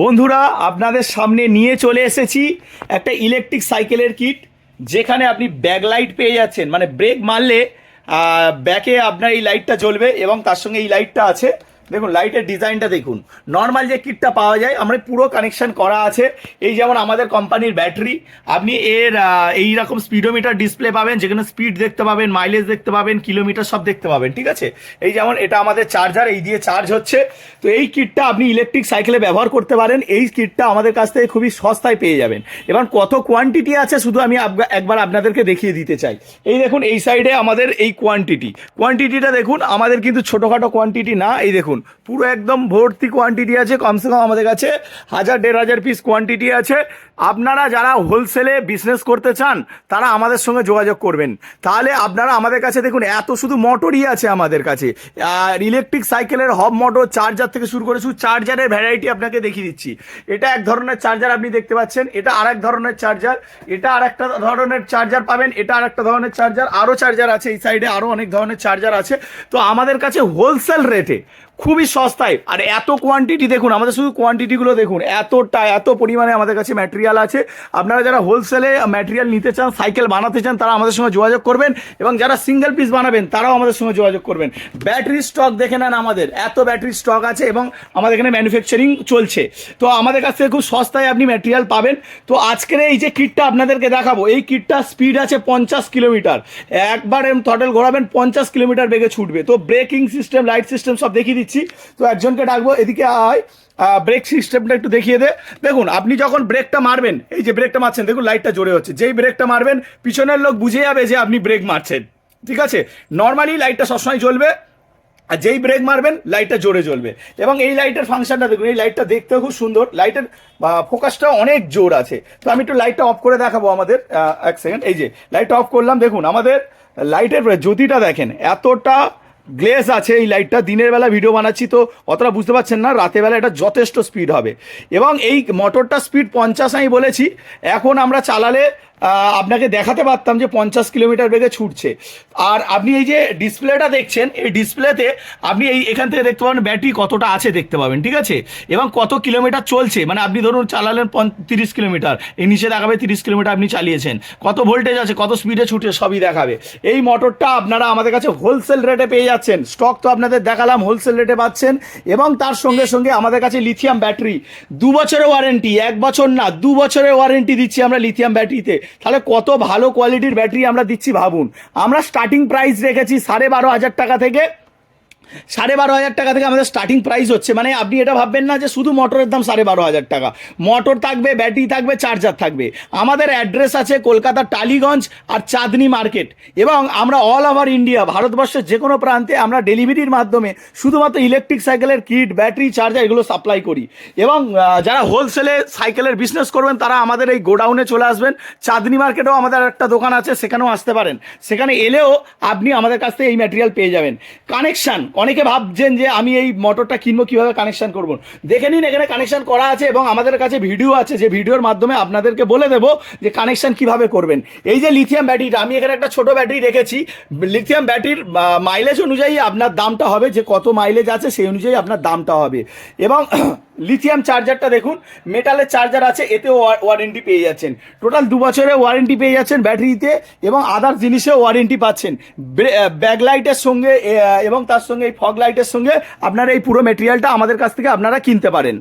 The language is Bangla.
বন্ধুরা, আপনাদের সামনে নিয়ে চলে এসেছি একটা ইলেকট্রিক সাইকেলের কিট যেখানে আপনি ব্যাক লাইট পেয়ে যাচ্ছেন। মানে ব্রেক মারলে ব্যাকে আপনার এই লাইটটা জ্বলবে এবং তার সঙ্গে এই লাইটটা আছে। দেখুন লাইটের ডিজাইনটা দেখুন। নর্মাল যে কিটটা পাওয়া যায়, আমরা পুরো কানেকশন করা আছে। এই যেমন আমাদের কোম্পানির ব্যাটারি আপনি এর এই রকম স্পিডোমিটার ডিসপ্লে পাবেন, যেখানে স্পিড দেখতে পাবেন মাইলেজ দেখতে পাবেন কিলোমিটার সব দেখতে পাবেন, ঠিক আছে? এই যেমন এটা আমাদের চার্জার এই দিয়ে চার্জ হচ্ছে। তো এই কিটটা আপনি ইলেকট্রিক সাইকেলে ব্যবহার করতে পারেন। এই কিটটা আমাদের কাছ থেকে খুবই সস্তায় পেয়ে যাবেন। এবার কত কোয়ান্টিটি আছে, শুধু আমি একবার আপনাদেরকে দেখিয়ে দিতে চাই। এই দেখুন, এই সাইডে আমাদের এই কোয়ান্টিটি কোয়ান্টিটিটা দেখুন, আমাদের কিন্তু ছোটোখাটো কোয়ান্টিটি না, এই দেখুন। পুরো একদম ভর্তি কোয়ান্টিটি আছে, কমসে কম আমাদের কাছে হাজার, দেড় হাজার পিস কোয়ান্টিটি আছে। আপনারা যারা হোলসেলে বিজনেস করতে চান, তারা আমাদের সঙ্গে যোগাযোগ করবেন। তাহলে আপনারা আমাদের কাছে দেখুন, এত শুধু মোটরই আছে আমাদের কাছে। আর ইলেকট্রিক সাইকেলের হব মোটর চার্জার থেকে শুরু করে শুধু চার্জারের ভ্যারাইটি আপনাকে দেখিয়ে দিচ্ছি। এটা এক ধরনের চার্জার আপনি দেখতে পাচ্ছেন, এটা আর এক ধরনের চার্জার এটা আর একটা ধরনের চার্জার পাবেন, এটা আর একটা ধরনের চার্জার আরও চার্জার আছে এই সাইডে আরও অনেক ধরনের চার্জার আছে। তো আমাদের কাছে হোলসেল রেটে খুবই সস্তায়। আর এত কোয়ান্টিটি দেখুন, আমাদের শুধু কোয়ান্টিটিগুলো দেখুন, এতটা, এত পরিমাণে আমাদের কাছে ম্যাটেরিয়াল আছে। আপনারা যারা হোলসেলে ম্যাটেরিয়াল নিতে চান সাইকেল বানাতে চান, তারা আমাদের সঙ্গে যোগাযোগ করবেন এবং যারা সিঙ্গেল পিস বানাবেন, তারাও আমাদের সঙ্গে যোগাযোগ করবেন। ব্যাটারি স্টক দেখে নেন আমাদের, এত ব্যাটারি স্টক আছে এবং আমাদের এখানে ম্যানুফ্যাকচারিং চলছে। তো আমাদের কাছ থেকে খুব সস্তায় আপনি ম্যাটেরিয়াল পাবেন। তো আজকের এই যে কিটটা আপনাদেরকে দেখাবো, এই কিটটা স্পিড আছে পঞ্চাশ কিলোমিটার। একবার এম থটল ঘোরাবেন, পঞ্চাশ কিলোমিটার বেগে ছুটবে। তো ব্রেকিং সিস্টেম লাইট সিস্টেম সব দেখিয়ে দিচ্ছি। তো একজনকে ডাকবো, এদিকে আয়। ব্রেক সিস্টেমটা একটু দেখিয়ে দে। দেখুন, আপনি যখন ব্রেকটা মারবেন, এই যে ব্রেকটা মারছেন, দেখুন লাইটটা জোরে হচ্ছে। যেই ব্রেকটা মারবেন, পিছনের লোক বুঝে যাবে যে আপনি ব্রেক মারছেন। ঠিক আছে? নর্মালি লাইটটা সবসময় জ্বলবে, আর যেই ব্রেক মারবেন লাইটটা জোরে জ্বলবে। এবং এই লাইটের ফাংশনটা দেখুন, এই লাইটটা দেখতেও খুব সুন্দর। লাইটের ফোকাসটা অনেক জোর আছে। তো আমি একটু লাইটটা অফ করে দেখাবো আমাদের এক সেকেন্ড এই যে লাইটটা অফ করলাম, দেখুন, আমাদের লাইটের জ্যোতিটা দেখেন, এতটা গ্লেস আছে, এই লাইটটা দিনের বেলা ভিডিও বানাচ্ছি তো অতটা বুঝতে পারছেন না, রাতের বেলা এটা যথেষ্ট স্পিড হবে। এবং এই মোটরটা স্পিড পঞ্চাশ আমি বলেছি, এখন আমরা চালালে আপনাকে দেখাতে পারতাম যে পঞ্চাশ কিলোমিটার বেগে ছুটছে। আর আপনি এই যে ডিসপ্লেটা দেখছেন, এই ডিসপ্লেতে আপনি এই এখান থেকে দেখতে পাবেন ব্যাটারি কতটা আছে দেখতে পাবেন, ঠিক আছে? এবং কত কিলোমিটার চলছে মানে আপনি ধরুন চালালেন তিরিশ কিলোমিটার এই নিচে দেখাবে তিরিশ কিলোমিটার আপনি চালিয়েছেন। কত ভোল্টেজ আছে, কত স্পিডে ছুটে সবই দেখাবে। এই মোটরটা আপনারা আমাদের কাছে হোলসেল রেটে পেয়ে যাচ্ছেন। স্টক তো আপনাদের দেখালাম হোলসেল রেটে পাচ্ছেন। এবং তার সঙ্গে সঙ্গে আমাদের কাছে লিথিয়াম ব্যাটারি দু বছরের ওয়ারেন্টি এক বছর না, দু বছরের ওয়ারেন্টি দিচ্ছি আমরা লিথিয়াম ব্যাটারিতে তাহলে কত ভালো কোয়ালিটির ব্যাটারি আমরা দিচ্ছি ভাবুন। আমরা স্টার্টিং প্রাইস রেখেছি সাড়ে বারো হাজার টাকা থেকে। সাড়ে বারো হাজার টাকা থেকে আমাদের স্টার্টিং প্রাইস হচ্ছে। মানে আপনি এটা ভাববেন না যে শুধু মোটরের দাম সাড়ে বারো হাজার টাকা। মোটর থাকবে ব্যাটারি থাকবে চার্জার থাকবে। আমাদের অ্যাড্রেস আছে কলকাতার টালিগঞ্জ আর চাঁদনি মার্কেট এবং আমরা অল ওভার ইন্ডিয়া ভারতবর্ষের যে কোনো প্রান্তে আমরা ডেলিভারির মাধ্যমে শুধুমাত্র ইলেকট্রিক সাইকেলের কিট ব্যাটারি চার্জার এগুলো সাপ্লাই করি। এবং যারা হোলসেলে সাইকেলের বিজনেস করবেন, তারা আমাদের এই গোডাউনে চলে আসবেন। চাঁদনি মার্কেটেও আমাদের একটা দোকান আছে, সেখানেও আসতে পারেন। সেখানে এলেও আপনি আমাদের কাছ থেকে এই ম্যাটেরিয়াল পেয়ে যাবেন। কানেকশান অনেকে ভাবছেন যে আমি এই মোটরটা কিনবো, কীভাবে কানেকশন করব। দেখে নিন, এখানে কানেকশন করা আছে এবং আমাদের কাছে ভিডিও আছে। যে ভিডিওর মাধ্যমে আপনাদেরকে বলে দেবো যে কানেকশন কীভাবে করবেন। এই যে লিথিয়াম ব্যাটারিটা আমি এখানে একটা ছোট ব্যাটারি রেখেছি। লিথিয়াম ব্যাটারির মাইলেজ অনুযায়ী আপনার দামটা হবে, যে কত মাইলেজ আছে, সেই অনুযায়ী আপনার দামটা হবে। এবং লিথিয়াম চার্জারটা দেখুন মেটালের চার্জার আছে, এতেও ওয়ারেন্টি পেয়ে যাচ্ছেন। টোটাল দু বছরের ওয়ারেন্টি পেয়ে যাচ্ছেন ব্যাটারিতে এবং আদার জিনিসেও ওয়ারেন্টি পাচ্ছেন। ব্যাক লাইটের সঙ্গে এবং তার সঙ্গে এই ফগ লাইটের সঙ্গে আপনারা এই পুরো মেটেরিয়ালটা আমাদের কাছ থেকে আপনারা কিনতে পারেন।